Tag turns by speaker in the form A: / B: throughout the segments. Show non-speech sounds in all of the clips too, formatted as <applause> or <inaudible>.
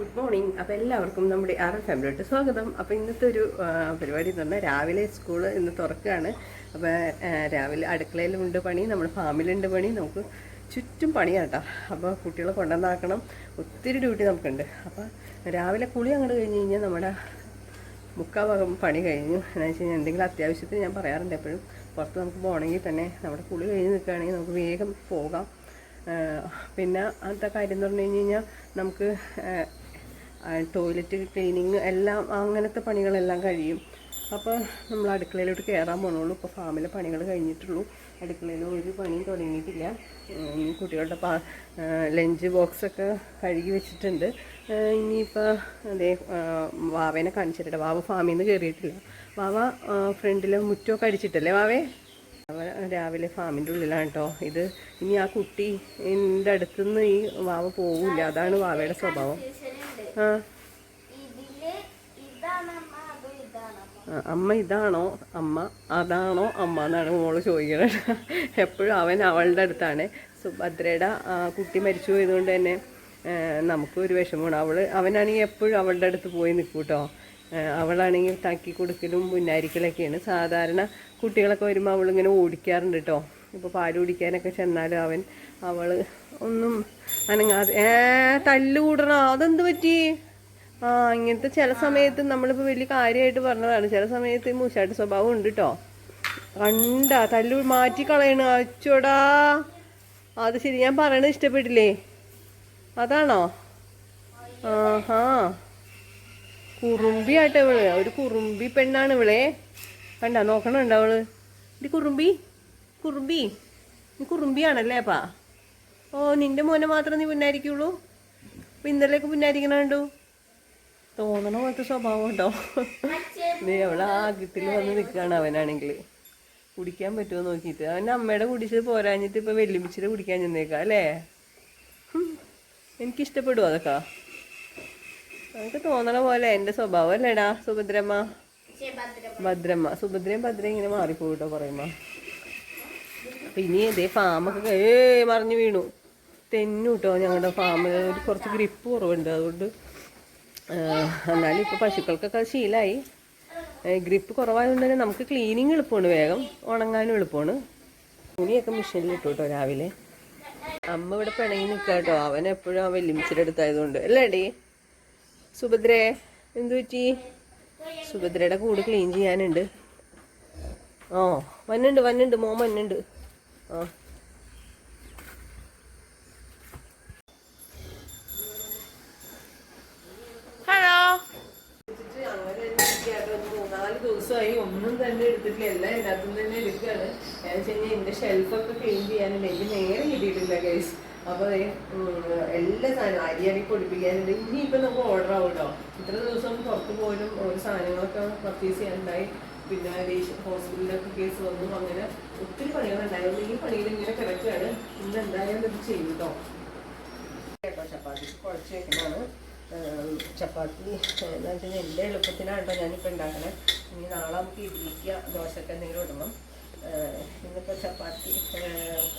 A: Good morning അപ്പോൾ എല്ലാവർക്കും നമ്മുടെ ആർ എഫ് ഫാമിലിയോട്ട് സ്വാഗതം. അപ്പോൾ ഇന്നത്തെ ഒരു പരിപാടി എന്ന് പറഞ്ഞാൽ രാവിലെ സ്കൂൾ ഇന്ന് തുറക്കുകയാണ്. അപ്പോൾ രാവിലെ അടുക്കളയിലുണ്ട് പണി നമ്മുടെ ഫാമിലുണ്ട് പണി. നമുക്ക് ചുറ്റും പണിയാട്ടോ അപ്പോൾ കുട്ടികളെ കൊണ്ടുവന്നാക്കണം. ഒത്തിരി ഡ്യൂട്ടി നമുക്കുണ്ട്. അപ്പോൾ രാവിലെ കുളി അങ്ങോട്ട് കഴിഞ്ഞ് കഴിഞ്ഞാൽ നമ്മുടെ മുക്കാൽ ഭാഗം പണി കഴിഞ്ഞു. എന്ന് വെച്ച് കഴിഞ്ഞാൽ എന്തെങ്കിലും അത്യാവശ്യത്തിന് ഞാൻ പറയാറുണ്ട് എപ്പോഴും. പുറത്ത് നമുക്ക് പോകണമെങ്കിൽ തന്നെ നമ്മുടെ കുളി കഴിഞ്ഞ് നിൽക്കുകയാണെങ്കിൽ നമുക്ക് വേഗം പോകാം. പിന്നെ അടുത്ത കാര്യം എന്ന് പറഞ്ഞു കഴിഞ്ഞ് കഴിഞ്ഞാൽ നമുക്ക് ടോയ്ലറ്റ് ക്ലീനിങ് എല്ലാം അങ്ങനത്തെ പണികളെല്ലാം കഴിയും. അപ്പോൾ നമ്മൾ അടുക്കളയിലോട്ട് കയറാൻ പോകണുള്ളൂ ഇപ്പോൾ ഫാമിലെ പണികൾ കഴിഞ്ഞിട്ടുള്ളൂ. അടുക്കളയിൽ ഒരു പണിയും തുടങ്ങിയിട്ടില്ല. കുട്ടികളുടെ പാ ലഞ്ച് ബോക്സൊക്കെ കഴുകി വെച്ചിട്ടുണ്ട്. ഇനിയിപ്പോൾ അതേ വാവേനെ കാണിച്ചിട്ടുണ്ട്. വാവ ഫാമിൽ നിന്ന് കയറിയിട്ടില്ല വാവ ഫ്രണ്ടിൽ മുറ്റമൊക്കെ അടിച്ചിട്ടല്ലേ വാവേ? അവ രാവിലെ ഫാമിന്റെ ഉള്ളിലാണ് കേട്ടോ ഇത് ഇനി ആ കുട്ടി എന്റെ അടുത്തുനിന്ന് ഈ വാവ പോവില്ല. അതാണ് വാവയുടെ സ്വഭാവം.
B: അമ്മ ഇതാണ് അമ്മ.
A: അതാണോ അമ്മ എന്നാണ് മോൾ ചോദിക്കുന്നത് എപ്പോഴും അവൻ അവളുടെ അടുത്താണ്. സുഭദ്രയുടെ കുട്ടി മരിച്ചു പോയതുകൊണ്ട് തന്നെ നമുക്ക് ഒരു വിഷമമാണ്. അവൾ അവനാണെങ്കിൽ എപ്പോഴും അവളുടെ അടുത്ത് പോയി നിൽക്കും കേട്ടോ അവളാണെങ്കിൽ താക്കി കൊടുക്കലും മുന്നാരിക്കലൊക്കെയാണ്. സാധാരണ കുട്ടികളൊക്കെ വരുമ്പോൾ അവളിങ്ങനെ ഓടിക്കാറുണ്ട് കേട്ടോ. ഇപ്പോൾ പാൽ കുടിക്കാനൊക്കെ ചെന്നാലും അവൻ അവൾ ഒന്നും അനങ്ങാതെ. ഏ തല്ല് കൂടണോ? അതെന്ത് പറ്റി? ആ ഇങ്ങനത്തെ ചില സമയത്ത് നമ്മളിപ്പോൾ വലിയ കാര്യമായിട്ട് പറഞ്ഞതാണ്. ചില സമയത്ത് മൂശാട്ട് സ്വഭാവം ഉണ്ട് കേട്ടോ കണ്ടാ തല്ലു മാറ്റി കളയണ. അച്ചോടാ. അത് ശരി ഞാൻ പറയണത് ഇഷ്ടപ്പെട്ടില്ലേ? അതാണോ? ആഹാ. കുറുമ്പി ആട്ടെ ഇവൾ. ഒരു കുറുമ്പി പെണ്ണാണ് ഇവളെ. കണ്ടാ നോക്കണുണ്ടോ അവൾ? ഇത് കുറുമ്പി? കുറുമ്പി? കുറുമ്പിയാണല്ലേ അപ്പാ? ഓ നിന്റെ മോനെ മാത്രം നീ പിന്നായിരിക്കുള്ളൂ? ഇന്നലേക്ക് ഇന്നലെയൊക്കെ പുന്നാരിക്കണുണ്ടു തോന്നണ പോലത്തെ സ്വഭാവം ഉണ്ടോ? നീ അവളെ ആഗ്യത്തിൽ വന്ന് നിൽക്കുകയാണ് അവനാണെങ്കിൽ കുടിക്കാൻ പറ്റുമോ നോക്കിയിട്ട്. അവൻ അമ്മയുടെ കുടിച്ചത് പോരാഞ്ഞിട്ട് ഇപ്പൊ വെല്ലുമിച്ചിട്ട് കുടിക്കാൻ ചെന്നേക്കാം അല്ലേ. എനിക്കിഷ്ടപ്പെടുമോ അതൊക്കെ? അതൊക്കെ തോന്നണ പോലെ എന്റെ സ്വഭാവം അല്ലേടാ സുഭദ്രമ്മ? ഭദ്രമ്മ. സുഭദ്രയും ഭദ്രയും ഇങ്ങനെ മാറിപ്പോയിട്ടോ പറയുമ്പോ. അപ്പൊ ഇനി ഇതേ ഫാമൊക്കെ ഏ മറിഞ്ഞു വീണു. തെന്നു കേട്ടോ ഞങ്ങളുടെ ഫാമിൽ ഒരു കുറച്ച് ഗ്രിപ്പ് കുറവുണ്ട്. അതുകൊണ്ട് എന്നാലും ഇപ്പോൾ പശുക്കൾക്കൊക്കെ ശീലമായി ഗ്രിപ്പ് കുറവായതുകൊണ്ട് തന്നെ നമുക്ക് ക്ലീനിങ് എളുപ്പമാണ് വേഗം ഉണങ്ങാനും എളുപ്പമാണ് തുണിയൊക്കെ മെഷീനിൽ ഇട്ടു കേട്ടോ രാവിലെ. അമ്മ ഇവിടെ പിണങ്ങി നിൽക്കുക കേട്ടോ അവൻ എപ്പോഴും ആ വെല്ലുമിച്ചിയുടെ അടുത്തായതുകൊണ്ട്. അല്ലേടി? സുഭദ്രേ എന്തു പറ്റി? സുഭദ്രയുടെ കൂട് ക്ലീൻ ചെയ്യാനുണ്ട്. ഓ വന്നുണ്ട് വന്നുണ്ട്. മോൻ വന്നുണ്ട്. ആ ഹലോ മൂന്നാൽ ദിവസമായി ഒന്നും തന്നെ എടുത്തിട്ടില്ല. എല്ലാം എല്ലാത്തും തന്നെ എടുക്കുകയാണ്. ഞാൻ വെച്ച് കഴിഞ്ഞാൽ എന്റെ ഷെൽഫൊക്കെ ക്ലീൻ ചെയ്യാനുണ്ട് എനിക്ക് നേരെ കിട്ടിയിട്ടില്ല ഗൈസ് അപ്പോൾ എല്ലാ സാധനം അരിയണി പൊടിപ്പിക്കാനുണ്ട്. ഇനിയിപ്പോൾ നമുക്ക് ഓർഡർ ആവും കേട്ടോ. ഇത്ര ദിവസം പുറത്ത് പോലും ഓരോ സാധനങ്ങളൊക്കെ പർച്ചേസ് ചെയ്യാനുണ്ടായി. പിന്നെ ഹോസ്പിറ്റലിലൊക്കെ കേസ് വന്നു. അങ്ങനെ ഒത്തിരി പണികളുണ്ടായിരുന്നു ഈ പണിയിൽ ഇങ്ങനെ കിടക്കുകയാണ്. ഇന്ന് എന്തായാലും ഇത് ചെയ്യും കേട്ടോ. കേട്ടോ ചപ്പാത്തി കുഴച്ച് വെക്കുന്നതാണ് ചപ്പാത്തി എന്താ വെച്ച് കഴിഞ്ഞാൽ എന്റെ എളുപ്പത്തിനാണ് കേട്ടോ ഞാനിപ്പോൾ ഉണ്ടാക്കണേ. ഇനി നാളെ നമുക്ക് ഇഡ്ലിക്ക് ദോശക്ക് എന്തെങ്കിലും ഇടണം. ഇന്നിപ്പോൾ ചപ്പാത്തി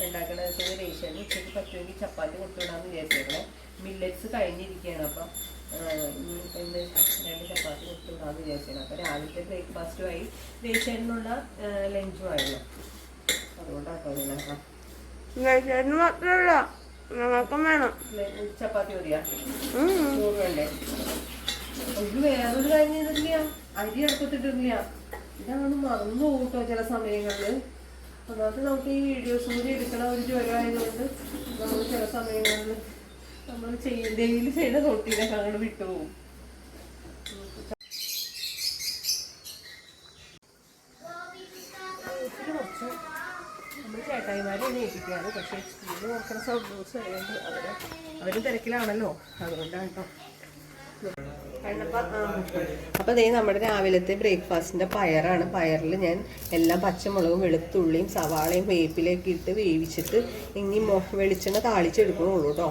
A: ഉണ്ടാക്കണ വെച്ച് കഴിഞ്ഞാൽ റേഷന് ഉച്ചയ്ക്ക് പറ്റുമെങ്കിൽ ചപ്പാത്തി കൊടുത്തുവിടാമെന്ന് വിചാരിച്ചേക്കണേ. മില്ലറ്റ്സ് കഴിഞ്ഞിരിക്കുകയാണ് അപ്പം ഇന്ന് രണ്ട് ചപ്പാത്തി കൊടുത്തുവിടാമെന്ന് വിചാരിച്ചേക്കണം. അപ്പോൾ രാവിലത്തെ ബ്രേക്ക്ഫാസ്റ്റുമായി റേഷനിലുള്ള ലഞ്ചും ആയിരുന്നു അതുകൊണ്ടാട്ടോ
B: മാത്രമല്ല ഞങ്ങൾക്കും വേണം.
A: ചപ്പാത്തി മതിയാ? ചോറ് വേണ്ടേ? ഒരു വേറൊരു കാര്യം ചെയ്തിട്ടില്ല. അരി അടുപ്പത്തിട്ടില്ല ഇതാണ് മറന്നു കൂട്ടോ ചില സമയങ്ങളിൽ അതായത് നമുക്ക് ഈ വീഡിയോസ് കൂടി എടുക്കണ ഒരു ജ്വരമായതുകൊണ്ട് നമ്മൾ ചില സമയങ്ങളിൽ നമ്മൾ ചെയ്യുന്നതെങ്കിൽ ഡെയിലി ചെയ്യുന്ന റൊട്ടീനൊക്കെ അങ്ങോട്ട് വിട്ടുപോകും ചേട്ടായിമാരെ ഏൽപ്പിക്കുകയാണ്. പക്ഷേ സ്കൂളിൽ നോക്കുന്ന സൗകര്യം ആയതുകൊണ്ട് അവർ അവരും തിരക്കിലാണല്ലോ. അതുകൊണ്ടാണ് കേട്ടോ അപ്പൊ ദേ നമ്മുടെ രാവിലത്തെ ബ്രേക്ക്ഫാസ്റ്റിന്റെ പയറാണ്. പയറിൽ ഞാൻ എല്ലാം പച്ചമുളകും വെളുത്തുള്ളിയും സവാളയും വേപ്പിലേക്ക് ഇട്ട് വേവിച്ചിട്ട് ഇനി വെളിച്ചെണ്ണ താളിച്ചെടുക്കണുള്ളൂ കേട്ടോ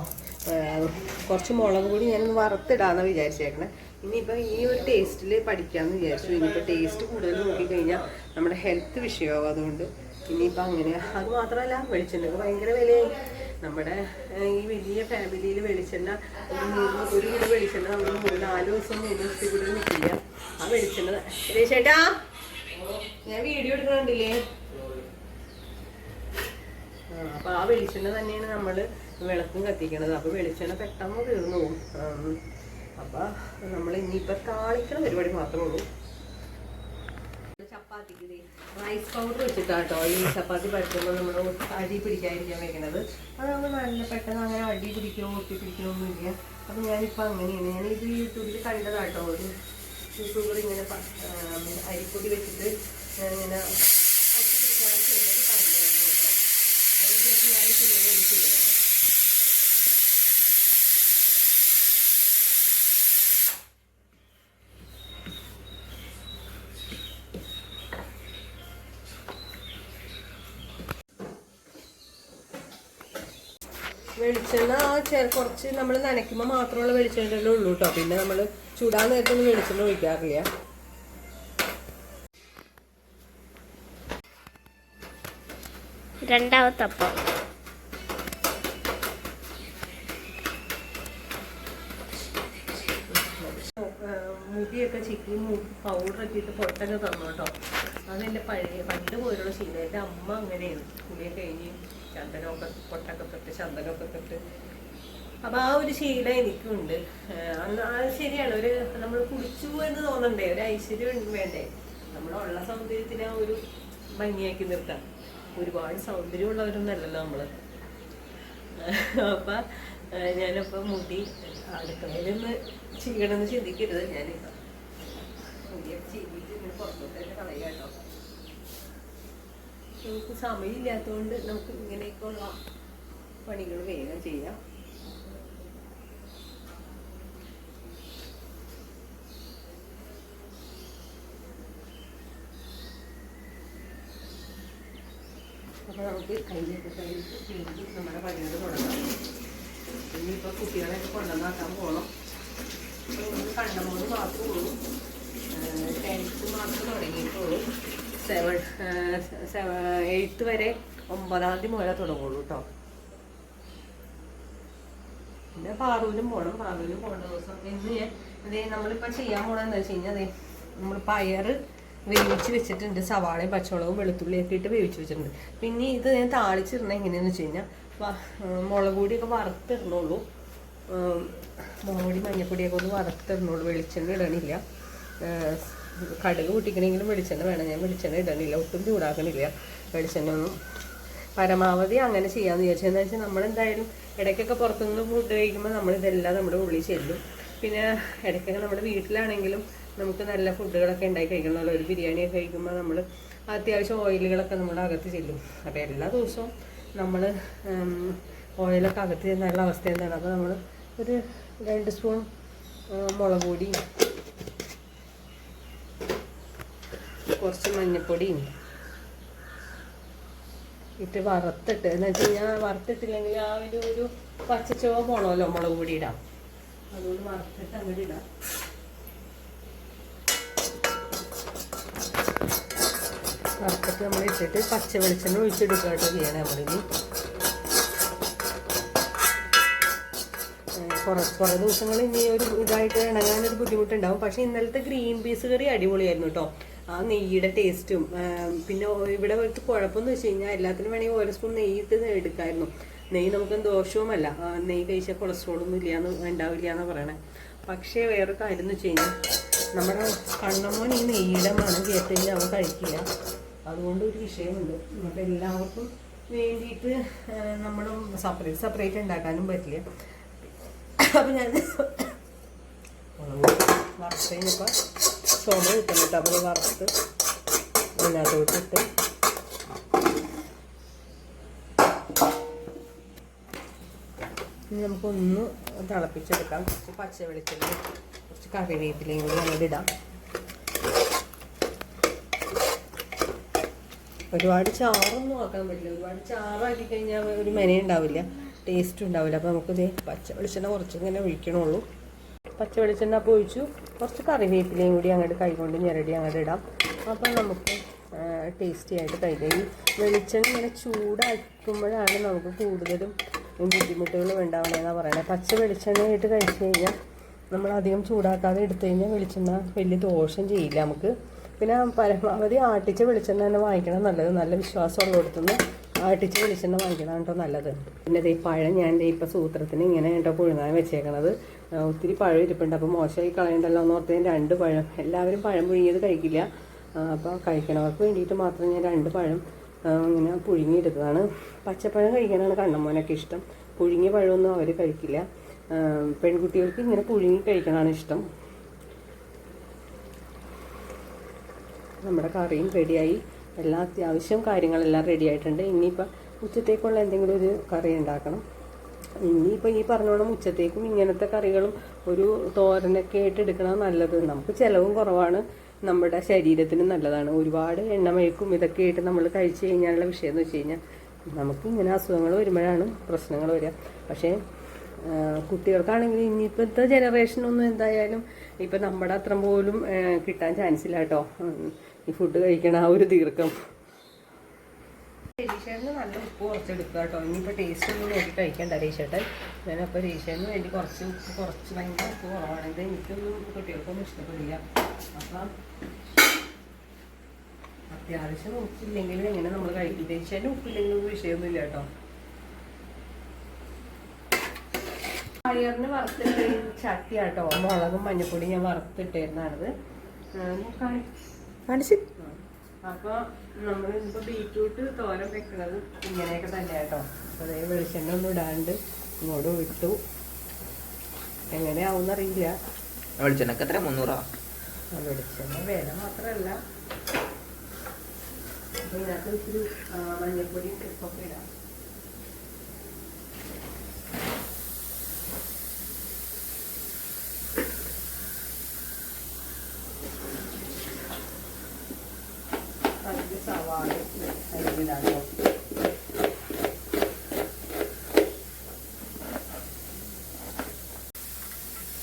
A: കുറച്ച് മുളക് കൂടി ഞാനൊന്ന് വറുത്തിടാന്ന് വിചാരിച്ചേക്കണേ. ഇനിയിപ്പോൾ ഈ ഒരു ടേസ്റ്റിൽ പഠിക്കാമെന്ന് വിചാരിച്ചു. ഇനിയിപ്പോൾ ടേസ്റ്റ് കൂടുതൽ നോക്കിക്കഴിഞ്ഞാൽ നമ്മുടെ ഹെൽത്ത് വിഷയമാകും അതുകൊണ്ട്. ഇനിയിപ്പോൾ അങ്ങനെ അത് മാത്രമല്ല വെളിച്ചെണ്ണക്ക് ഭയങ്കര വിലയായി. നമ്മുടെ ഈ വലിയ ഫാമിലിയിൽ വെളിച്ചെണ്ണ ഒരു മൂന്ന് കിലോ വെളിച്ചെണ്ണ നമ്മൾ മൂന്ന് നാല് ദിവസം മൂന്ന് ദിവസത്തിൽ കൂടി നിൽക്കില്ല. ആ വെളിച്ചെണ്ണ ചേട്ടാ ഞാൻ വീഡിയോ എടുക്കുന്നുണ്ടില്ലേ ആ, അപ്പൊ ആ വെളിച്ചെണ്ണ തന്നെയാണ് നമ്മൾ വിളക്കും കത്തിക്കണത്. അപ്പൊ വെളിച്ചെണ്ണ പെട്ടെന്ന് തീർന്നു പോകും. അപ്പൊ നമ്മൾ ഇനിയിപ്പോ താളിക്കണ പരിപാടി മാത്രമേ ഉള്ളൂ. ചപ്പാത്തിക്ക് റൈസ് പൗഡർ വെച്ചിട്ടാട്ടോ ഈ ചപ്പാത്തി പരത്തുമ്പോൾ നമ്മൾ അടി പിടിക്കാതിരിക്കാൻ വെക്കണത്. അത് നമ്മൾ നല്ല പെട്ടെന്ന് അങ്ങനെ അടി പിടിക്കോ ഒട്ടി പിടിക്കണമൊന്നുമില്ല അപ്പൊ ഞാനിപ്പോൾ അങ്ങനെയാണ്. ഞാൻ ഇത് യൂട്യൂബിൽ കണ്ടതാട്ടോ. ഒരു യൂട്യൂബർ ഇങ്ങനെ അരിപ്പൊടി വെച്ചിട്ട് ഇങ്ങനെ ഒട്ടി പിടിക്കാൻ ചെയ്യുന്നത് കണ്ടായിരുന്നു കേട്ടോ. അതിനുശേഷം ഞാൻ ചെയ്യുന്നത് ചെയ്യുന്നത് വെളിച്ചെണ്ണ ചെ- കുറച്ച് നമ്മൾ നനയ്ക്കുമ്പോൾ മാത്രമുള്ള വെളിച്ചെണ്ണ ഉള്ളൂ കേട്ടോ പിന്നെ നമ്മൾ ചൂടാൻ നേരത്തൊന്നും വെളിച്ചെണ്ണ ഒഴിക്കാറില്ല.
B: രണ്ടാമത്തെ അപ്പം.
A: മുടിയൊക്കെ ചിക്കി പൗഡറൊക്കെ ഇട്ട് പൊട്ടൊക്കെ തന്നു കേട്ടോ അതെന്റെ പഴയ പണ്ട് പോലുള്ള ശീലം. എന്റെ അമ്മ അങ്ങനെയാണ്. കുടിയൊക്കെ കഴിഞ്ഞ് ചന്ദനമൊക്കെ പൊട്ടൊക്കെ തൊട്ട് ചന്ദനമൊക്കെ തൊട്ട്. അപ്പം ആ ഒരു ശീലം എനിക്കുണ്ട്. അത് ശരിയാണ്. ഒരു നമ്മൾ കുളിച്ചു എന്ന് തോന്നണ്ടേ? ഒരു ഐശ്വര്യം വേണ്ടേ? നമ്മളുള്ള സൗന്ദര്യത്തിനെ ആ ഒരു ഭംഗിയാക്കി നിർത്താം ഒരുപാട് സൗന്ദര്യമുള്ളവരൊന്നല്ലല്ലോ നമ്മൾ. അപ്പൊ ഞാനിപ്പൊ മുടി അടുക്കളയിലൊന്ന് ചെയ്യണമെന്ന് ചിന്തിക്കരുത്. മുടിയൊക്കെ ചെയ്തിട്ട് ഇങ്ങനെ പുറത്തോട്ട് നമുക്ക് സമയമില്ലാത്തതുകൊണ്ട് നമുക്ക് ഇങ്ങനെയൊക്കെയുള്ള പണികൾ വേഗം ചെയ്യാം. അപ്പോൾ നമുക്ക് കയ്യിലൊക്കെ കഴിഞ്ഞിട്ട് വീണ്ടും നമ്മുടെ പണികൾ തുടങ്ങാം. ഇനിയിപ്പോൾ കുട്ടികളെയൊക്കെ കൊണ്ടുവന്നാക്കാൻ പോകണം കണ്ടമോന്ന് മാത്രമേ ഉള്ളൂ. ടെൻത്ത് മാത്രം തുടങ്ങിയിട്ടുള്ളൂ. സെവൻ എയ്ത്ത് വരെ ഒമ്പതാം തീയതി മുതലേ തുടങ്ങുള്ളൂ കേട്ടോ പിന്നെ പാറൂലും പോകണം പാറൂലും പോകേണ്ട ദിവസം ഇന്ന് ഞാൻ അതേ നമ്മളിപ്പോൾ ചെയ്യാൻ പോകണമെന്ന് വെച്ച് കഴിഞ്ഞാൽ അതെ നമ്മൾ പയർ വേവിച്ച് വെച്ചിട്ടുണ്ട് സവാളയും പച്ചമുളകും വെളുത്തുള്ളിയൊക്കെ ഇട്ട് വേവിച്ച് വെച്ചിട്ടുണ്ട് പിന്നെ ഇത് ഞാൻ താളിച്ചിരുന്ന എങ്ങനെയാന്ന് വെച്ച് കഴിഞ്ഞാൽ മുളക് പൊടിയൊക്കെ വറുത്തിടണുള്ളൂ മുളക് പൊടി മഞ്ഞപ്പൊടിയൊക്കെ ഒന്ന് വറുത്തിടണുള്ളൂ വെളിച്ചെണ്ണ ഇടണില്ല കടുക് പൊട്ടിക്കണമെങ്കിലും വെളിച്ചെണ്ണ വേണം. ഞാൻ വെളിച്ചെണ്ണ ഇടണില്ല. ഒട്ടും ചൂടാക്കണില്ല. വെളിച്ചെണ്ണ ഒന്നും പരമാവധി അങ്ങനെ ചെയ്യാമെന്ന് വിചാരിച്ചു. എന്താ വെച്ചാൽ നമ്മളെന്തായാലും ഇടയ്ക്കൊക്കെ പുറത്തുനിന്ന് ഫുഡ് കഴിക്കുമ്പോൾ നമ്മളിതെല്ലാം നമ്മുടെ ഉള്ളിൽ ചെല്ലും. പിന്നെ ഇടയ്ക്കൊക്കെ നമ്മുടെ വീട്ടിലാണെങ്കിലും നമുക്ക് നല്ല ഫുഡുകളൊക്കെ ഉണ്ടായി കഴിക്കണമല്ലോ ഒരു ബിരിയാണിയൊക്കെ കഴിക്കുമ്പോൾ നമ്മൾ അത്യാവശ്യം ഓയിലുകളൊക്കെ നമ്മുടെ അകത്ത് ചെല്ലും. അപ്പോൾ എല്ലാ ദിവസവും നമ്മൾ ഓയിലൊക്കെ അകത്ത് ചെന്നുള്ള അവസ്ഥ എന്താണ്. അപ്പോൾ നമ്മൾ ഒരു രണ്ട് സ്പൂൺ മുളക് പൊടി കുറച്ച് മഞ്ഞൾപ്പൊടിയും ഇട്ട് വറുത്തിട്ട്. എന്ന് വെച്ച് കഴിഞ്ഞാൽ വറുത്തിട്ടില്ലെങ്കിൽ ആ ഒരു ഒരു പച്ചച്ചുവ പോണമല്ലോ മുളക് പൊടി ഇടാം അതുകൊണ്ട് വറുത്തിട്ട് അങ്ങോട്ട് ഇടാം. വറുത്തിട്ട് നമ്മൾ ഇട്ടിട്ട് പച്ച വെളിച്ചെണ്ണ ഒഴിച്ചെടുക്കുക കേട്ടോ ചെയ്യണം നമ്മളിനി. കുറച്ച് കുറേ കുറേ ദിവസങ്ങൾ ഇനി ഒരു ഇതായിട്ട് ഇണങ്ങാനൊരു ബുദ്ധിമുട്ടുണ്ടാവും. പക്ഷേ ഇന്നലത്തെ ഗ്രീൻ പീസ് കറി അടിപൊളിയായിരുന്നു കേട്ടോ. ആ നെയ്യുടെ ടേസ്റ്റും പിന്നെ ഇവിടെ ഒരു കുഴപ്പമെന്ന് വെച്ച് കഴിഞ്ഞാൽ എല്ലാത്തിനും വേണമെങ്കിൽ ഓരോ സ്പൂൺ നെയ്യ് നെയ്യിട്ട് എടുക്കായിരുന്നു. നെയ്യ് നമുക്ക് ദോഷവുമല്ല. നെയ്യ് കഴിച്ചാൽ കൊളസ്ട്രോളൊന്നും ഇല്ലയെന്ന് ഉണ്ടാവില്ല എന്ന് പറയണേ. പക്ഷേ വേറെ കാര്യം എന്ന് വെച്ച് കഴിഞ്ഞാൽ നമ്മുടെ കണ്ണമ്മോൻ ഈ നെയ്യുടെ മണം കേട്ട് കഴിഞ്ഞാൽ അവൻ കഴിക്കില്ല. അതുകൊണ്ട് ഒരു വിഷയമുണ്ട്. അപ്പം എല്ലാവർക്കും വേണ്ടിയിട്ട് നമ്മൾ സെപ്പറേറ്റ് സെപ്പറേറ്റ് ഉണ്ടാക്കാനും പറ്റില്ല. അപ്പം ഞാൻ <coughs> വറുത്ത് കഴിഞ്ഞപ്പോൾ ചുമ കിട്ടും. അപ്പോൾ വറുത്ത് അതിനകത്തോട്ടിട്ട് ഇനി നമുക്കൊന്ന് തിളപ്പിച്ചെടുക്കാം. കുറച്ച് പച്ച വെളിച്ചെണ്ണ കുറച്ച് കറിവേപ്പിലയും കൂടി അങ്ങോട്ട് ഇടാം. ഒരുപാട് ചാറൊന്നും ആക്കാൻ പറ്റില്ല. ഒരുപാട് ചാറാക്കി കഴിഞ്ഞാൽ ഒരു മെന ഉണ്ടാവില്ല ടേസ്റ്റ് ഉണ്ടാവില്ല. അപ്പോൾ നമുക്കിത് പച്ച വെളിച്ചെണ്ണ കുറച്ച് ഇങ്ങനെ ഒഴിക്കണുള്ളൂ. പച്ച വെളിച്ചെണ്ണ അപ്പോൾ ഒഴിച്ചു. കുറച്ച് കറിവേപ്പിലയും കൂടി അങ്ങോട്ട് കൈകൊണ്ട് ഞെരടി അങ്ങോട്ട് ഇടാം. അപ്പം നമുക്ക് ടേസ്റ്റി ആയിട്ട് കഴിക്കാം ഈ വെളിച്ചെണ്ണ ഇങ്ങനെ ചൂടാക്കുമ്പോഴാണ് നമുക്ക് കൂടുതലും ബുദ്ധിമുട്ടുകൾ ഉണ്ടാവണമെന്നാണ് പറയുന്നത് പച്ച വെളിച്ചെണ്ണ ആയിട്ട് കഴിച്ച് കഴിഞ്ഞാൽ നമ്മൾ അധികം ചൂടാക്കാതെ എടുത്തു കഴിഞ്ഞാൽ വെളിച്ചെണ്ണ വലിയ ദോഷം ചെയ്യില്ല നമുക്ക്. പിന്നെ പരമാവധി ആട്ടിച്ച വെളിച്ചെണ്ണ തന്നെ വാങ്ങിക്കണം നല്ലത്. നല്ല വിശ്വാസമുള്ളിടത്തുനിന്ന് ആട്ടിച്ച വെളിച്ചെണ്ണ വാങ്ങിക്കണം കേട്ടോ നല്ലത്. പിന്നെ ഈ പഴം ഞാൻ ഇപ്പം സൂത്രത്തിന് ഇങ്ങനെ കേട്ടോ പുഴുങ്ങാൻ വെച്ചേക്കണത്. ഒത്തിരി പഴം ഇരിപ്പുണ്ട്. അപ്പോൾ മോശമായി കളയണ്ടല്ലോ എന്ന് ഓർത്ത് രണ്ട് പഴം. എല്ലാവരും പഴം പുഴുങ്ങിയത് കഴിക്കില്ല. അപ്പോൾ കഴിക്കണവർക്ക് വേണ്ടിയിട്ട് മാത്രം ഞാൻ രണ്ട് പഴം ഇങ്ങനെ പുഴുങ്ങിയെടുത്തതാണ്. പച്ചപ്പഴം കഴിക്കാനാണ് കണ്ണമ്മോനൊക്കെ ഇഷ്ടം. പുഴുങ്ങിയ പഴമൊന്നും അവർ കഴിക്കില്ല. പെൺകുട്ടികൾക്ക് ഇങ്ങനെ പുഴുങ്ങി കഴിക്കാനാണ് ഇഷ്ടം. നമ്മുടെ കറിയും റെഡിയായി. എല്ലാ അത്യാവശ്യം കാര്യങ്ങളെല്ലാം റെഡിയായിട്ടുണ്ട്. ഇനിയിപ്പോൾ ഉച്ചത്തേക്കുള്ള എന്തെങ്കിലും ഒരു കറി ഉണ്ടാക്കണം. ഇനിയിപ്പോൾ ഈ പറഞ്ഞോണം ഉച്ചത്തേക്കും ഇങ്ങനത്തെ കറികളും ഒരു തോരനൊക്കെ ആയിട്ട് എടുക്കണം നല്ലത്. നമുക്ക് ചിലവും കുറവാണ്. നമ്മുടെ ശരീരത്തിന് നല്ലതാണ്. ഒരുപാട് എണ്ണമയക്കും ഇതൊക്കെ ആയിട്ട് നമ്മൾ കഴിച്ചു കഴിഞ്ഞാലുള്ള വിഷയം എന്ന് വെച്ച് കഴിഞ്ഞാൽ നമുക്ക് ഇങ്ങനെ അസുഖങ്ങൾ വരുമ്പോഴാണ് പ്രശ്നങ്ങൾ വരിക. പക്ഷേ കുട്ടികൾക്കാണെങ്കിൽ ഇനിയിപ്പോഴത്തെ ജനറേഷനൊന്നും എന്തായാലും ഇപ്പം നമ്മുടെ അത്ര പോലും കിട്ടാൻ ചാൻസ് ഇല്ല കേട്ടോ ഈ ഫുഡ് കഴിക്കണ ആ ഒരു ദീർഘം. രീഷേട്ടന് നല്ല ഉപ്പ് കുറച്ചെടുക്കുക കേട്ടോ. ഇനിയിപ്പോൾ ടേസ്റ്റ് ഒന്നും നോക്കി കഴിക്കണ്ട രീഷേട്ടൻ ഞാനപ്പോൾ രീഷേട്ടന് വേണ്ടി കുറച്ച് ഉപ്പ് കുറച്ച് ഭയങ്കര ഉപ്പ് കുറവാണ്. ഇത് എനിക്കൊന്നും കുട്ടികൾക്കൊന്നും ഇഷ്ടപ്പെടില്ല. അപ്പം അത്യാവശ്യം ഉപ്പില്ലെങ്കിലും എങ്ങനെ നമ്മൾ കഴിക്കും. രീഷേട്ടന് ഉപ്പില്ലെങ്കിലും വിഷയമൊന്നുമില്ല കേട്ടോ. പയറിന് വറുത്തിട്ട് ചട്ടി കേട്ടോ മുളകും മഞ്ഞപ്പൊടി ഞാൻ വറുത്തിട്ടിരുന്നാണത് കാണിച്ചു അപ്പൊ നമ്മൾ ഇപ്പൊ ബീറ്റ്റൂട്ട് തോരൻ വെക്കുന്നത് ഇങ്ങനെയൊക്കെ തന്നെ കേട്ടോ അപ്പൊ അതേ വെളിച്ചെണ്ണ ഒന്നും ഇടാണ്ട് ഇങ്ങോട്ട് വിട്ടു എങ്ങനെയാവും എങ്ങനെയാവുന്നറിയില്ല.
C: വെളിച്ചെണ്ണക്ക് എത്ര? മുന്നൂറാ?
A: വെളിച്ചെണ്ണ വില മാത്രമല്ല ഇതിനകത്ത് ഇത്തിരി ആ, മഞ്ഞൾപ്പൊടി ഉപ്പൊക്കെ ഇടാം അതിൽ സവാള അരിഞ്ഞിടാം കേട്ടോ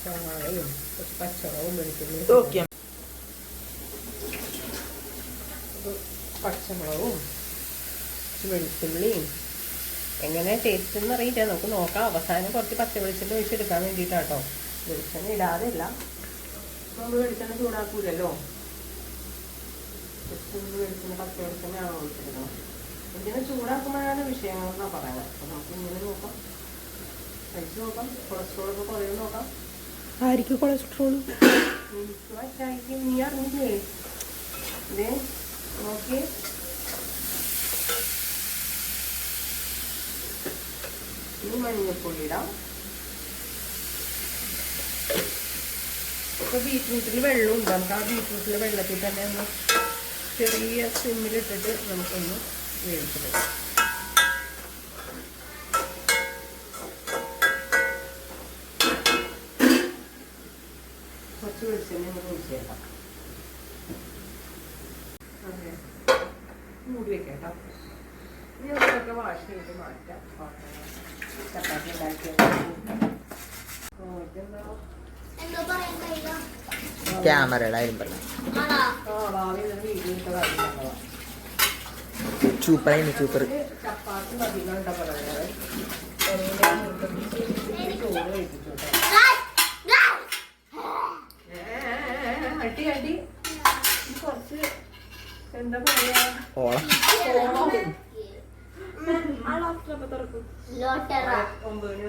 A: സവാളയും കുറച്ച് പച്ചമുളകും
C: ഓക്കെ
A: പച്ചമുളകും കുറച്ച് വെളുത്തുള്ളിയും. എങ്ങനെ ടേസ്റ്റ് എന്ന് അറിയില്ല. നമുക്ക് നോക്കാം. അവസാനം കുറച്ച് പച്ച വെളിച്ചെണ്ണ ഒഴിച്ചെടുക്കാൻ വേണ്ടിയിട്ടാട്ടോ. വെളിച്ചെണ്ണ ഇടാതില്ല നമ്മൾ വെളിച്ചെണ്ണ ചൂടാക്കൂലല്ലോ. വെളിച്ചെണ്ണ പച്ച വെളിച്ചെണ്ണ ആണോ ഒഴിച്ചെടുക്കണം എന്തിനാ ചൂടാക്കുമ്പോഴാണ് വിഷയങ്ങളെന്നാണ് പറയുന്നത്. അപ്പോൾ നമുക്ക് ഇങ്ങനെ നോക്കാം. കഴിച്ച് നോക്കാം. കൊളസ്ട്രോളൊക്കെ കുറയും നോക്കാം.
C: ആയിരിക്കും കൊളസ്ട്രോൾ
A: വച്ചായിരിക്കും നീ അറിഞ്ഞില്ലേ? ഇതേ നോക്കി ഇനി മഞ്ഞപ്പൊടി ഇടാം ഇപ്പൊ ബീറ്റ്റൂട്ടിൽ വെള്ളം ഉണ്ട് നമുക്ക് ആ ബീറ്റ്റൂട്ടിലെ വെള്ളത്തിൽ തന്നെ ഒന്ന് ചെറിയ സിമ്മിലിട്ടിട്ട് നമുക്കൊന്ന് വേവിച്ചെടുക്കാം കുറച്ച് വെളിച്ചെണ്ണ ഒന്ന് ഒഴിച്ചേക്കാം അതെ മൂടി വെക്കാം ഇനി നമുക്കൊക്കെ വാഷ് ചെയ്ത് മാറ്റാം ചപ്പാത്തി ഉണ്ടാക്കിയാൽ
C: ക്യാമറയുടെ ആയാലും പറഞ്ഞു
A: ആ ഭാവി വീഡിയോ ഇട്ട്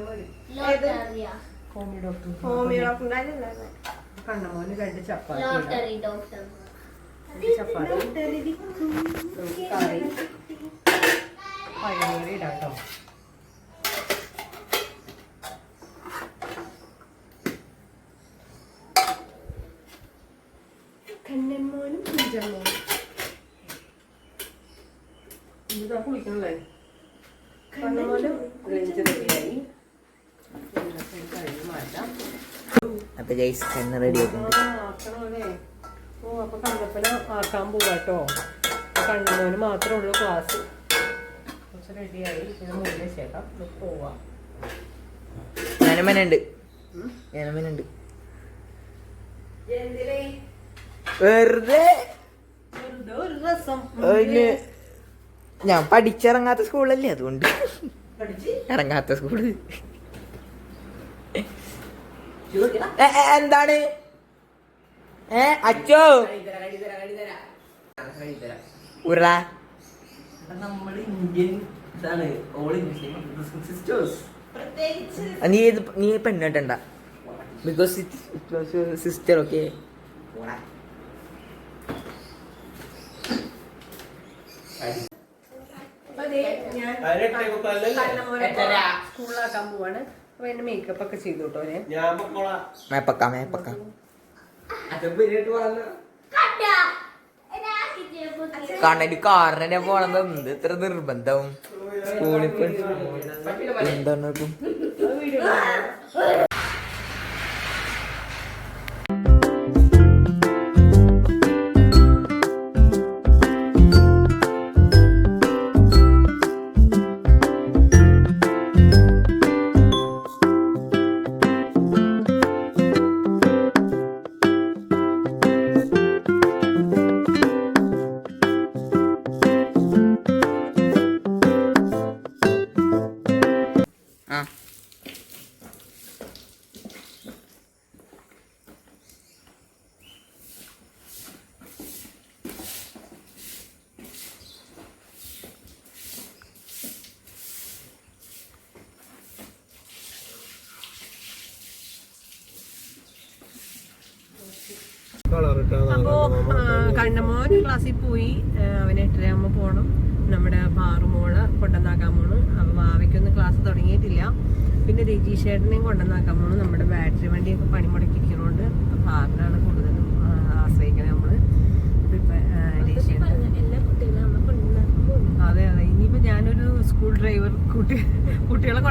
A: മതി
B: ലോട്ടറിയ
A: ഹോമിയോ ഡോക്ടർ
D: ഹോമിയോ ഡോക്ടർ
A: കണ്ണമോന് രണ്ട് ചപ്പാത്തി.
B: ഡോക്ടർ
A: ചപ്പാത്തി കറി പഴയറി ഇടാം കേട്ടോ കണ്ണന്മോനും കുഞ്ചമ്മോനും ഇതാ കുളിക്കണല്ലേ കണ്ണമോനും ലഞ്ച് റെഡിയായി ഇതൊക്കെ കഴിഞ്ഞ് മാറ്റാം.
C: അപ്പൊ ജയ്സ് എന്ന റെഡി ആയിട്ടുണ്ട്.
A: ആ, ആക്കണമല്ലേ? ഓ അപ്പൊ കണ്ണപ്പന ആക്കാൻ പോവാട്ടോ കേട്ടോ. കണ്ണമോന് മാത്രമേ ഉള്ളൂ ക്ലാസ് കുറച്ച് റെഡിയായി ഇത് വെച്ചേക്കാം. നമുക്ക് പോവാം.
C: ഞാനമ്മനുണ്ട്. ഞാനമ്മനുണ്ട്? വെറുതെ. ഞാൻ പഠിച്ചിറങ്ങാത്ത സ്കൂളല്ലേ അതുകൊണ്ട്. ഇറങ്ങാത്ത സ്കൂൾ. എന്താണ്? ഏ അച്ചോ. ഉരുള. നീ ഇത് നീ പെണ്ണിട്ടണ്ട because it was sister okay
A: സ്കൂളിലാക്കാൻ പോവാണ്. അപ്പൊ എന്റെ മേക്കപ്പ് ഒക്കെ ചെയ്തു കേട്ടോ ഞാൻ
C: മേപ്പക്ക മേപ്പക്ക. കണ്ണന് കാറിനെ പോണത് എന്ത് ഇത്ര നിർബന്ധവും സ്കൂളിൽ പോയി. എന്താണ്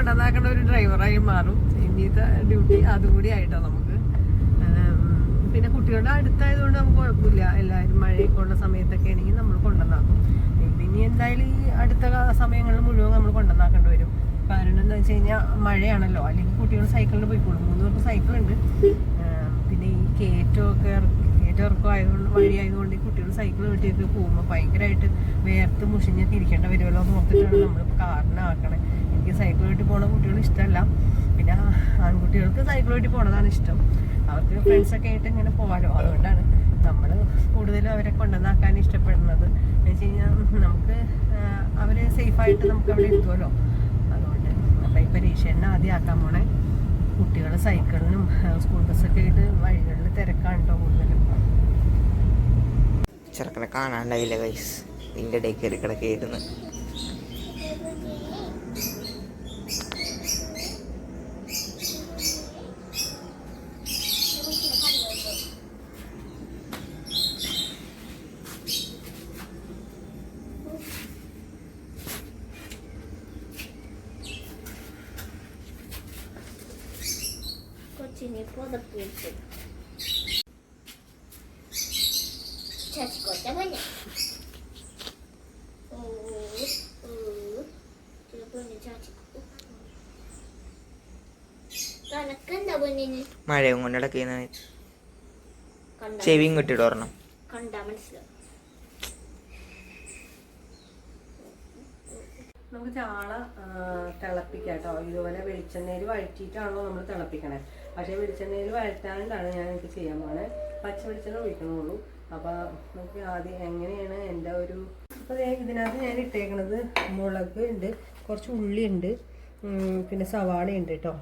B: കുട്ടികളെ
A: ഒരു ഡ്രൈവറായി മാറും. ഇനിയത്തെ ഡ്യൂട്ടി അതുകൂടി ആയിട്ടോ നമുക്ക്. പിന്നെ കുട്ടികളുടെ അടുത്തായതുകൊണ്ട് നമുക്ക് കുഴപ്പമില്ല. എല്ലാവരും മഴയൊക്കെ ഉള്ള സമയത്തൊക്കെ ആണെങ്കിൽ നമ്മൾ കൊണ്ടുവന്നാക്കും. പിന്നെ എന്തായാലും ഈ അടുത്ത സമയങ്ങളിൽ മുഴുവൻ നമ്മൾ കൊണ്ടുവന്നാക്കേണ്ടി വരും. കാരണം എന്താ വെച്ച് കഴിഞ്ഞാൽ മഴയാണല്ലോ. അല്ലെങ്കിൽ കുട്ടികൾ സൈക്കിളിൽ പോയിക്കോളും. മൂന്ന് പേർക്ക് സൈക്കിൾ ഉണ്ട് പിന്നെ ഈ കയറ്റമൊക്കെ കയറ്റം ഇറക്കം ആയതുകൊണ്ട് വഴി ആയതുകൊണ്ട് ഈ കുട്ടികൾ സൈക്കിൾ വീട്ടിലേക്ക് പോകുമ്പോൾ ഭയങ്കരമായിട്ട് വേർത്ത് മുഷിഞ്ഞൊക്കെ ഇരിക്കേണ്ട വരുമല്ലോ എന്ന് ഓർത്തിട്ടാണ് നമ്മൾ കാറിനാക്കണേ എനിക്ക് സൈക്കിൾ വീട്ടിൽ പോകുന്ന കുട്ടികൾ ഇഷ്ടമല്ല. പിന്നെ ആൺകുട്ടികൾക്ക് സൈക്കിൾ വീട്ടിൽ പോണതാണ് ഇഷ്ടം. അവർക്ക് ഫ്രണ്ട്സൊക്കെ ആയിട്ട് ഇങ്ങനെ പോകാലോ അതുകൊണ്ടാണ് നമ്മൾ കൂടുതലും അവരെ കൊണ്ടുവന്നാക്കാൻ ഇഷ്ടപ്പെടുന്നത്. എന്ന് വെച്ച് കഴിഞ്ഞാൽ നമുക്ക് അവർ സേഫായിട്ട് നമുക്ക് അവിടെ എത്തുമല്ലോ അതുകൊണ്ട് അപ്പം ഈ പരീക്ഷ ആദ്യം ആക്കാൻ പോണേ. കുട്ടികൾ സൈക്കിളിനും സ്കൂൾ ബസ്സൊക്കെ ആയിട്ട് വഴികളിൽ തിരക്കാണ്ടോ കൂടുതലും.
C: ചെറുക്കനെ കാണാണ്ടായില്ല ഗൈസ് നിന്റെ ഇടയിൽ കയറി മഴയും കൊണ്ട് ഇടക്കുന്ന
B: കണ്ട
C: ചെവിയും കിട്ടിയിട്ട് ഒരെണ്ണം.
A: നമുക്ക് ചാള തിളപ്പിക്കാം കേട്ടോ. ഇതുപോലെ വെളിച്ചെണ്ണയിൽ വഴറ്റിയിട്ടാണല്ലോ നമ്മൾ തിളപ്പിക്കണേ. പക്ഷേ വെളിച്ചെണ്ണയിൽ വഴറ്റാണ്ടാണ് ഞാൻ എനിക്ക് ചെയ്യാൻ പോണേ. പച്ച വെളിച്ചെണ്ണ ഒഴിക്കണുള്ളൂ. അപ്പോൾ നമുക്ക് ആദ്യം എങ്ങനെയാണ് എന്റെ ഒരു അപ്പോൾ ദേ ഇതിനകത്ത് ഞാൻ ഇട്ടേക്കണത് മുളക് ഉണ്ട് കുറച്ച് ഉള്ളി ഉണ്ട് പിന്നെ സവാള ഉണ്ട് കേട്ടോ.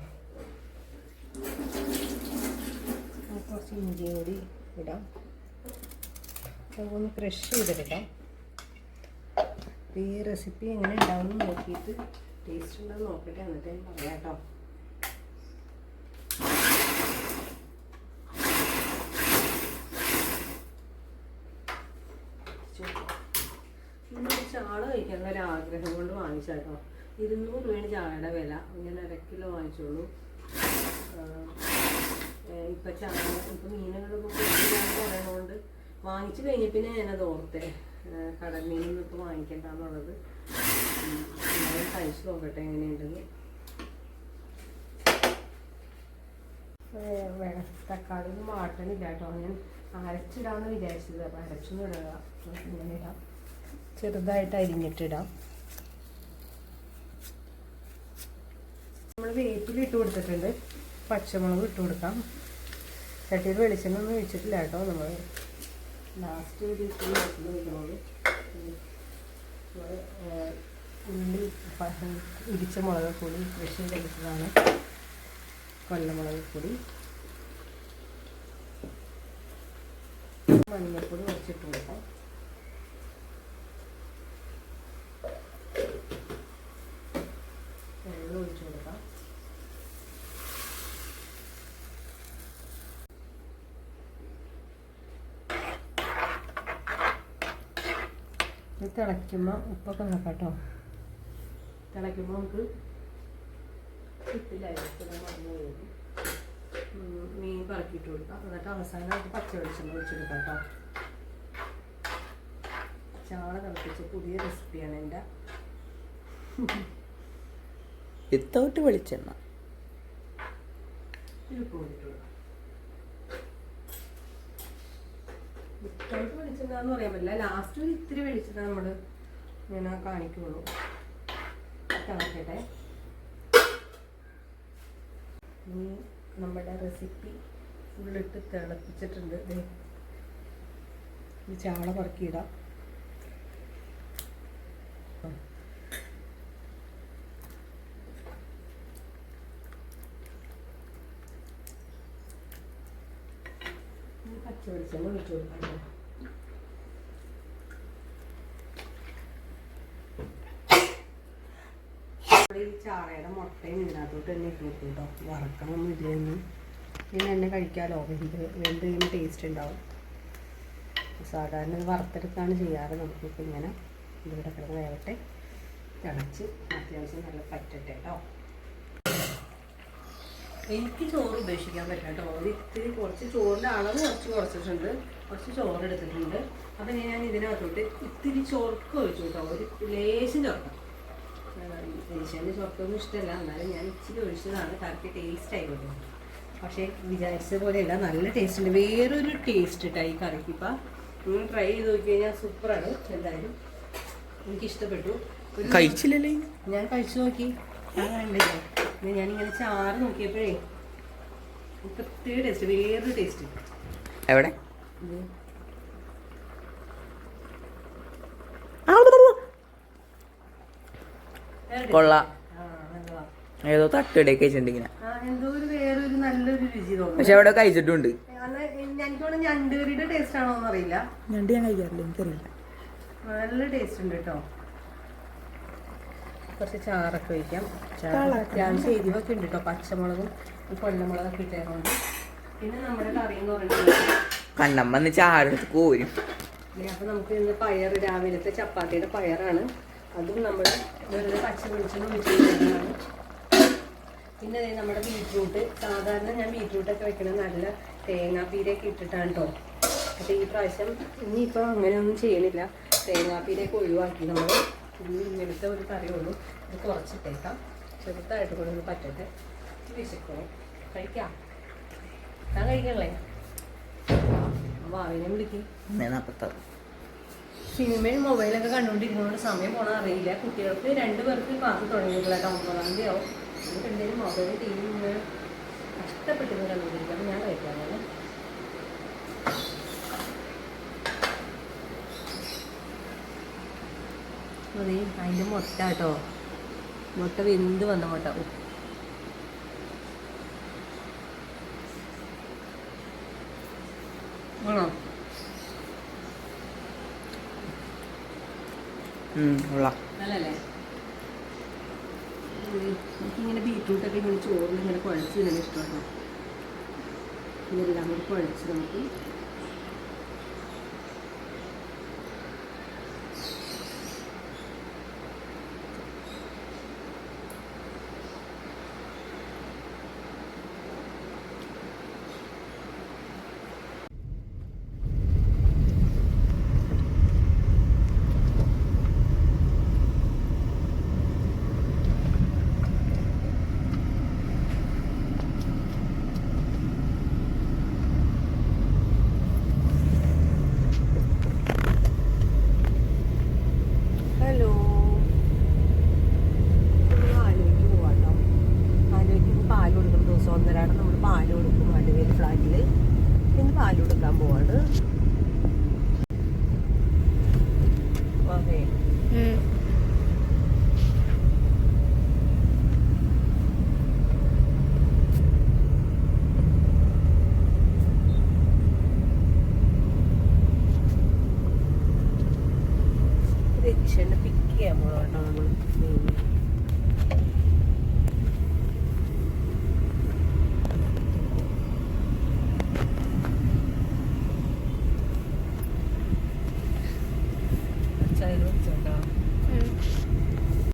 A: കുറച്ച് ഇഞ്ചി കൂടി ഇടാം. ഒന്ന് ക്രഷ് ചെയ്തിട്ടിടാം ഈ റെസിപ്പി എങ്ങനെ ഉണ്ടാവും നോക്കിയിട്ട് ടേസ്റ്റ് ഉണ്ടോ നോക്കിയിട്ട് എന്നിട്ട് പറയാം കേട്ടോ. ചാള കഴിക്കാനുള്ള ഒരു ആഗ്രഹം കൊണ്ട് വാങ്ങിച്ചാട്ടോ ഇരുന്നൂറ് രൂപയാണ് ചാളയുടെ വില. ഞാൻ അര കിലോ വാങ്ങിച്ചോളൂ ഇപ്പം ഇപ്പൊ ഇപ്പം വാങ്ങിച്ചു കഴിഞ്ഞ പിന്നെ ഞാനത് ഓർത്തേ. ഓർത്തെ കടൽ മീനൊന്നും ഇപ്പൊ വാങ്ങിക്കണ്ടെന്നുള്ളത്. ഞാൻ കഴിച്ചു നോക്കട്ടെ എങ്ങനെയുണ്ടെന്ന്. തക്കാളി ഒന്നും വാട്ടണില്ല കേട്ടോ. ഞാൻ അരച്ചിടാമെന്ന് വിചാരിച്ചത്. അപ്പം അരച്ചൊന്നും ഇടുക ഇങ്ങനെ ഇടാം. ചെറുതായിട്ട് അരിഞ്ഞിട്ടിടാം നമ്മൾ വേപ്പിലിട്ട് കൊടുത്തിട്ടുണ്ട്. പച്ചമുളക് ഇട്ട് കൊടുക്കാം. ചട്ടിയിൽ വെളിച്ചെണ്ണ ഒന്നും ഒഴിച്ചിട്ടില്ല കേട്ടോ നമ്മൾ ലാസ്റ്റ് ഒരു ഉള്ളി ഇടിച്ച മുളക് കൂടി കൃഷി കഴിച്ചതാണ് കൊല്ലമുളക് കൂടി മഞ്ഞൾപ്പൊടി കുറച്ചിട്ട് കൊടുക്കാം വെള്ളം ഒഴിച്ചു കൊടുക്കാം ഇത് തിളയ്ക്കുമ്പോൾ ഉപ്പൊക്കെ നോക്കാം കേട്ടോ. തിളയ്ക്കുമ്പോൾ നമുക്ക് മീൻ പറക്കിയിട്ട് കൊടുക്കാം. എന്നിട്ട് അവസാനം പച്ച വെളിച്ചെണ്ണ ഒഴിച്ചെടുക്കാം കേട്ടോ. ചാള തിളപ്പിച്ച പുതിയ റെസിപ്പിയാണ് എന്റെ.
C: വിത്തൗട്ട് വെളിച്ചെണ്ണ.
A: ഇത് കൊടുക്കാം. വിത്തൗട്ട് വിളിച്ചിട്ടുണ്ടെന്ന് പറയാൻ പറ്റില്ല. ലാസ്റ്റ് ഒരു ഇത്തിരി വെളിച്ചെണ്ണ നമ്മൾ ഇങ്ങനെ കാണിക്കുള്ളൂ. തിളക്കട്ടെ ഇനി നമ്മുടെ റെസിപ്പി ഫുള്ളിട്ട് തിളപ്പിച്ചിട്ടുണ്ട്. ചാള പറക്കിയിടാം. പച്ച വെളിച്ചെണ്ണ ഒഴിച്ചു കൊടുക്കാം ഈ ചാളയുടെ മുട്ടയും ഇതിനകത്തോട്ട് തന്നെ ഇട്ട് കൊടുക്കും കേട്ടോ. വറക്കണമൊന്നും ഇല്ലെന്ന് പിന്നെ തന്നെ കഴിക്കാമല്ലോ വെന്ത് വെന്ത് കഴിയുമ്പോൾ ടേസ്റ്റ് ഉണ്ടാവും. സാധാരണ ഇത് വറുത്തെടുത്താണ് ചെയ്യാറ്. നമുക്കിപ്പോൾ ഇങ്ങനെ ഇതിവിടെ കിടന്ന് വേവട്ടെ. തിളച്ച് അത്യാവശ്യം നല്ല പറ്റട്ടെ കേട്ടോ. എനിക്ക് ചോറ് ഉപേക്ഷിക്കാൻ പറ്റില്ല കേട്ടോ. ഇത്തിരി കുറച്ച് ചോറിന്റെ അളവ് കുറച്ച് കുറച്ചിട്ടുണ്ട്. കുറച്ച് ചോറ് എടുത്തിട്ടുണ്ട്. അപ്പം ഞാൻ ഇതിനകത്തോട്ട് ഇത്തിരി ചോർക്ക് ഒഴിച്ചു കേട്ടോ. ഒരു ലേശം ചൊറുക്കം ദേശീയന്റെ ചോർക്കൊന്നും ഇഷ്ടമല്ല. എന്നാലും ഞാൻ ഇച്ചിരി ഒഴിച്ചതാണ്. കറക്റ്റ് ടേസ്റ്റ് ആയിക്കോട്ടെ. പക്ഷേ വിചാരിച്ച പോലെയല്ല. നല്ല ടേസ്റ്റ് ഉണ്ട്. വേറൊരു ടേസ്റ്റ് കേട്ടോ ഈ കറിക്ക് ഇപ്പം. നിങ്ങൾ ട്രൈ ചെയ്ത് നോക്കി കഴിഞ്ഞാൽ സൂപ്പറാണ് എന്തായാലും എനിക്കിഷ്ടപ്പെട്ടു.
C: കഴിച്ചില്ലല്ലേ?
A: ഞാൻ കഴിച്ചു നോക്കി. ഞാൻ കണ്ടില്ല ഞാനിങ്ങനെ ചാറ് നോക്കിയപ്പോഴേ പ്രത്യേക ടേസ്റ്റ് വേറൊരു ടേസ്റ്റ്
C: എവിടെ? കൊള്ളാം. ഏതോ
A: രുചി തോന്നുന്നു.
C: പക്ഷെ അവിടെ കഴിച്ചിട്ടുണ്ട് ഞണ്ട് ഞാൻ കഴിക്കാറില്ല എനിക്കറിയില്ല.
A: നല്ല ടേസ്റ്റ് ഉണ്ട് കേട്ടോ. കുറച്ച് ചാറൊക്കെ ഒഴിക്കാം. ചാറ് അത്യാവശ്യം എരിവൊക്കെ ഉണ്ട് കേട്ടോ പച്ചമുളകും കൊല്ലമുളകൊക്കെ ഇട്ടേക്കൊണ്ട് പിന്നെ നമ്മുടെ കറി എന്ന് പറയുന്നത്
C: കണ്ണമ്മന്ന് ചാറെടുത്ത് കോരും.
A: അപ്പൊ നമുക്ക് ഇന്ന് പയർ രാവിലത്തെ ചപ്പാത്തിയുടെ പയറാണ്. അതും നമ്മൾ വെറുതെ പച്ച വെളിച്ചെണ്ണ ഒഴിച്ച് ചെയ്യുന്നതാണ് പിന്നെ നമ്മുടെ ബീറ്റ്റൂട്ട്. സാധാരണ ഞാൻ ബീറ്റ്റൂട്ടൊക്കെ വെക്കണത് നല്ല തേങ്ങാപ്പീരയൊക്കെ ഇട്ടിട്ടാണ് കേട്ടോ അപ്പോൾ ഈ പ്രാവശ്യം ഇനിയിപ്പോൾ അങ്ങനെയൊന്നും ചെയ്യണില്ല. തേങ്ങാപ്പീരയൊക്കെ ഒഴിവാക്കി നമ്മൾ ഇനി ഇങ്ങനത്തെ ഒരു കറിയുള്ളൂ. ഇത് കുറച്ചിട്ടേക്കാം. ചെറുതായിട്ട് കൂടെ ഒന്ന് പറ്റട്ടെ. വിശക്കോ കഴിക്കാം. ഞാൻ കഴിക്കണല്ലേ? വാവിനെ വിളിക്കും. സിനിമയും മൊബൈലൊക്കെ കണ്ടുകൊണ്ടിരിക്കുന്നതുകൊണ്ട് സമയം പോണ അറിയില്ല. കുട്ടികൾക്ക് രണ്ടു പേർക്ക് ക്ലാസ് തുടങ്ങിയിട്ടില്ല ഒമ്പതാം തീയതി ആവും. എനിക്ക് എന്തെങ്കിലും മൊബൈൽ ടി വി ഇങ്ങനെ കഷ്ടപ്പെട്ടിരുന്ന് കണ്ടുകൊണ്ടിരിക്കുക ഞാൻ കഴിക്കാനാണ് മതി. അതിന്റെ മുട്ട കേട്ടോ. മുട്ട വെന്ത് വന്ന മുട്ട. ആണോ? നല്ലല്ലേ. എനിക്കിങ്ങനെ ബീറ്റ്റൂട്ടൊക്കെ ഇങ്ങനെ ചോറിൽ ഇങ്ങനെ കുഴച്ച് ഇങ്ങനെ ഇഷ്ടമാണ് ഇതെല്ലാം കൂടി കുഴച്ച് നമുക്ക്